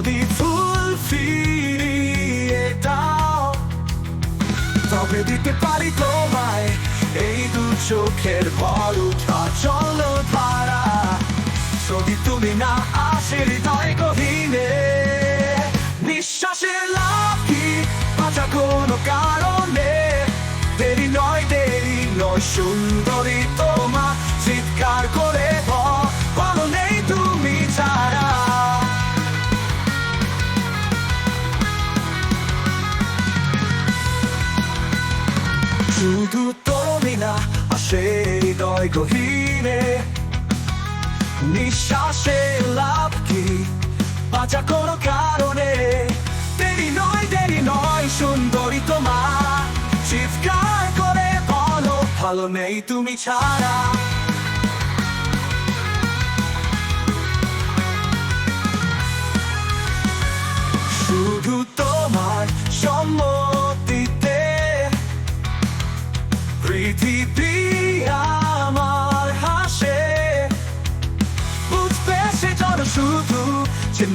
যদি ফুল ফিরিয়ে দাও, তবে দিতে পারি তোমায়। এই দু চোখের ভর উঠা, চল ধারা যদি তুমি না আসে হৃদয় নিঃশ্বাসের নিঃশ্বাসে লাফি, বাঁচা কোনো কারণে। দেরি নয় দেরি নয়, সুন্দরী তোমা, চিৎকার করে ভয় শুধু তুমি না গহীনে। নিঃশ্বাসে লাভ কি? বাঁচা কোনো কারণে। দেরি নয় দেরি নয়, সুন্দরী তোমার। চিৎকার করে বলো, ভালো নেই তুমি ছাড়া। শুধু তোমার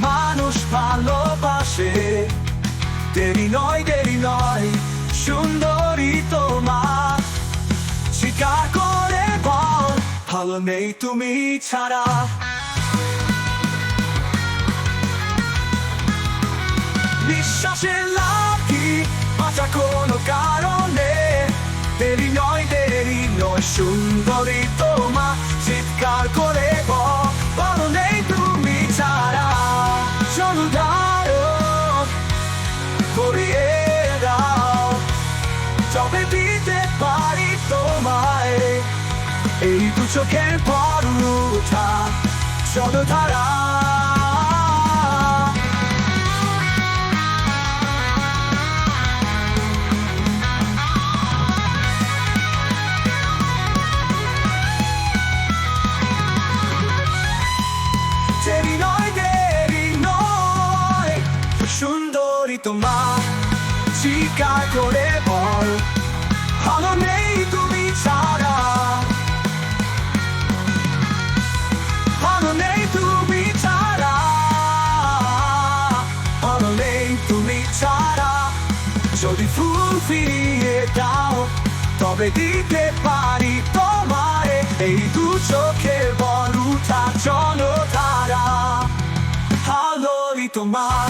মানুষ ভালোবাসে। দেরি নয় দেরি নয়, সুন্দরী তোমার। স্বীকার করে বল, ভালো নেই তুমি ছাড়া। বিশ্বাসের লাভ বাঁচা কোনো কারণে। দেরি নয় দেরি নয়, সুন্দরী এই দু চোখের পর উঠা চলো নয় সুন্দরী তোমার স্বীকার করে বল। ভালো নেই যদি ফুল ফিরিয়ে দাও, তবে দিতে পারি তোমারে। এই দু চোখের বল উঠা চলো তারা ভালোই তোমার।